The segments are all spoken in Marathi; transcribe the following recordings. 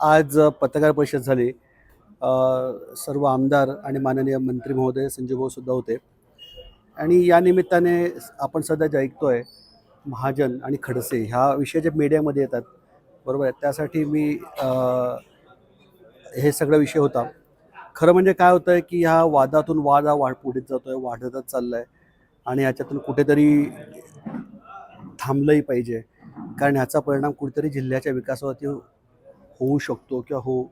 आज पत्रकार परिषद झाली. सर्व आमदार आणि माननीय मंत्री महोदय संजय भाऊ सुद्धा होते. आणि या निमित्ताने आपण सध्या जे ऐकतोय महाजन आणि खडसे ह्या विषय जे मीडियामध्ये येतात बरोबर आहे? त्यासाठी मी हे सगळं विषय होता. खरं म्हणजे काय होतं आहे की ह्या वादातून वाद हा वाढ पुढे जातो आहे वाढतच चालला आहे आणि ह्याच्यातून कुठेतरी थांबलंही पाहिजे. कारण ह्याचा परिणाम कुठेतरी जिल्ह्याच्या विकासावरती होऊ शकतो किंवा हो.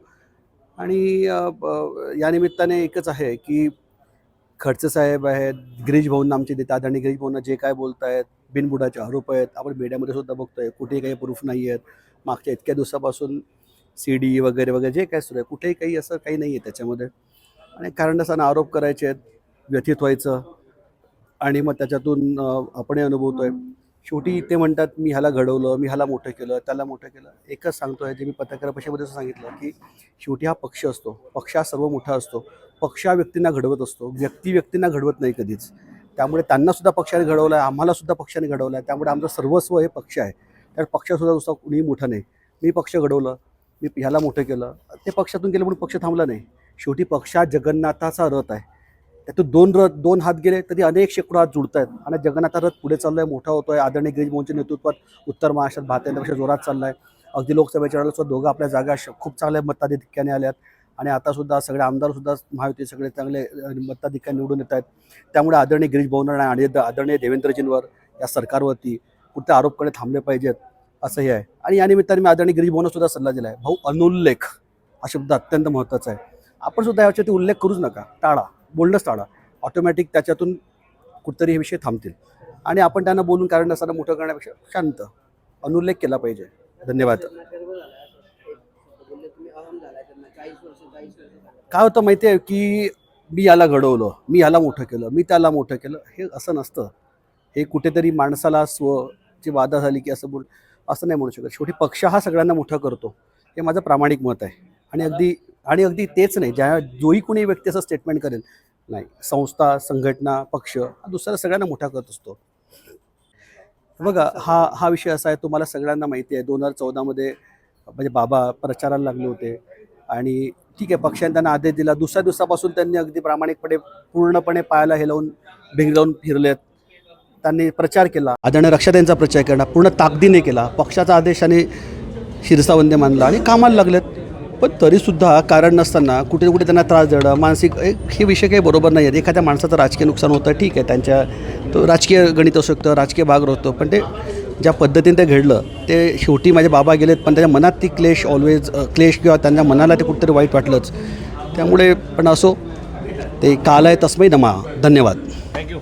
आणि यानिमित्ताने या निमित्ताने एकच आहे की खडसे साहेब आहेत गिरीश भाऊंना आमचे देतात आणि गिरीश भाऊंना जे काय बोलत आहेत बिनबुडाचे आरोप आहेत आपण मीडियामध्ये सुद्धा बघतोय कुठेही काही प्रूफ नाही आहेत मागच्या इतक्या दिवसापासून सी डी वगैरे वगैरे जे काय सुरू आहे कुठेही काही असं काही नाही आहे त्याच्यामध्ये. आणि कारण असताना आरोप करायचे आहेत व्यथित व्हायचं. आणि मग त्याच्यातून आपणही अनुभवतो अनुभवतोय. शेवटी ते म्हणतात मी ह्याला घडवलं मी ह्याला मोठं केलं त्याला मोठं केलं. एकच सांगतो आहे जे मी पत्रकार परिषदेमध्ये सांगितलं की शेवटी हा पक्ष असतो. पक्ष हा सर्व मोठा असतो. पक्ष हा व्यक्तींना घडवत असतो. व्यक्ती व्यक्तींना घडवत नाही कधीच. त्यामुळे त्यांना सुद्धा पक्षाने घडवलं आहे आम्हाला सुद्धा पक्षाने घडवलं आहे त्यामुळे आमचं सर्वस्व हे पक्ष आहे. त्या पक्षासुद्धा दुसरा कुणीही मोठा नाही. मी पक्ष घडवलं मी ह्याला मोठं केलं. ते पक्षातून गेलं म्हणून पक्ष थांबला नाही. शेवटी पक्ष हा जगन्नाथाचा रथ आहे. त्यातून दोन रथ दोन हात गेले तरी अनेक शेकडो हात जुळत आहेत आणि जगन्नाथा रथ पुढे चाललाय मोठा होतोय. आदरणीय गिरीश भाऊंच्या नेतृत्वात उत्तर महाराष्ट्रात भारतीयांपेक्षा जोरात चाललाय. अगदी लोकसभेच्या वेळेला सुद्धा दोघं आपल्या जागा श- खूप चांगल्या मताधिक्याने आल्यात. आणि आता सुद्धा सगळे आमदार सुद्धा महायुती सगळे चांगले अ, मताधिक्याने निवडून येत आहेत त्यामुळे आदरणीय गिरीश भाऊंना आणि आदरणीय देवेंद्रजींवर या सरकारवरती कुठे आरोपकडे थांबले पाहिजेत असं हे आहे. आणि या निमित्ताने मी आदरणीय गिरीश भाऊंना सुद्धा सल्ला दिला आहे भाऊ अनुल्लेख हा शब्द अत्यंत महत्त्वाचा आहे. आपण सुद्धा याच्यावरती उल्लेख करूच नका. टाळा. बोलणंच टाळा. ऑटोमॅटिक त्याच्यातून कुठतरी हे विषय थांबतील. आणि आपण त्यांना बोलून कारण नसताना मोठं करण्यापेक्षा शांत अनुल्लेख केला पाहिजे. धन्यवाद. काय होतं माहिती आहे की मी याला घडवलं मी याला मोठं केलं मी त्याला मोठं केलं हे असं नसतं. हे कुठेतरी माणसाला स्व ची वादा झाली की असं बोल असं नाही म्हणू शकत. शेवटी पक्ष हा सगळ्यांना मोठं करतो. हे माझं प्रामाणिक मत आहे. आणि अगदी आणि अगदी तेच नाही ज्या जोही कुणी व्यक्ती असं स्टेटमेंट करेल नाही. संस्था संघटना पक्ष हा दुसरा सगळ्यांना मोठा करत असतो. बघा हा हा विषय असा आहे तुम्हाला सगळ्यांना माहिती आहे. दोन हजार चौदामध्ये म्हणजे बाबा प्रचाराला लागले होते. आणि ठीक आहे पक्षाने त्यांना आदेश दिला. दुसऱ्या दिवसापासून त्यांनी अगदी प्रामाणिकपणे पूर्णपणे पायाला हे लावून भिंगलावून फिरलेत. त्यांनी प्रचार केला. आदरणीय रक्षाताईंचा प्रचार केला. पूर्ण ताकदीने केला. पक्षाचा आदेशाने शिरसावंदे मानला. आणि कामाला लागलेत. पण तरीसुद्धा कारण नसताना कुठे ना कुठे त्यांना त्रास देणं मानसिक एक हे विषय काही बरोबर नाही आहेत एखाद्या माणसाचं राजकीय नुकसान होतं ठीक आहे त्यांच्या तो राजकीय गणित असू शकतं राजकीय भाग होतो पण ते ज्या पद्धतीने ते घडलं ते शेवटी माझे बाबा गेलेत पण त्याच्या मनात ती क्लेश ऑलवेज क्लेश किंवा त्यांच्या मनाला ते कुठेतरी वाईट वाटलंच. त्यामुळे पण असो ते काल आहे तस्मै नमा. धन्यवाद. थँक्यू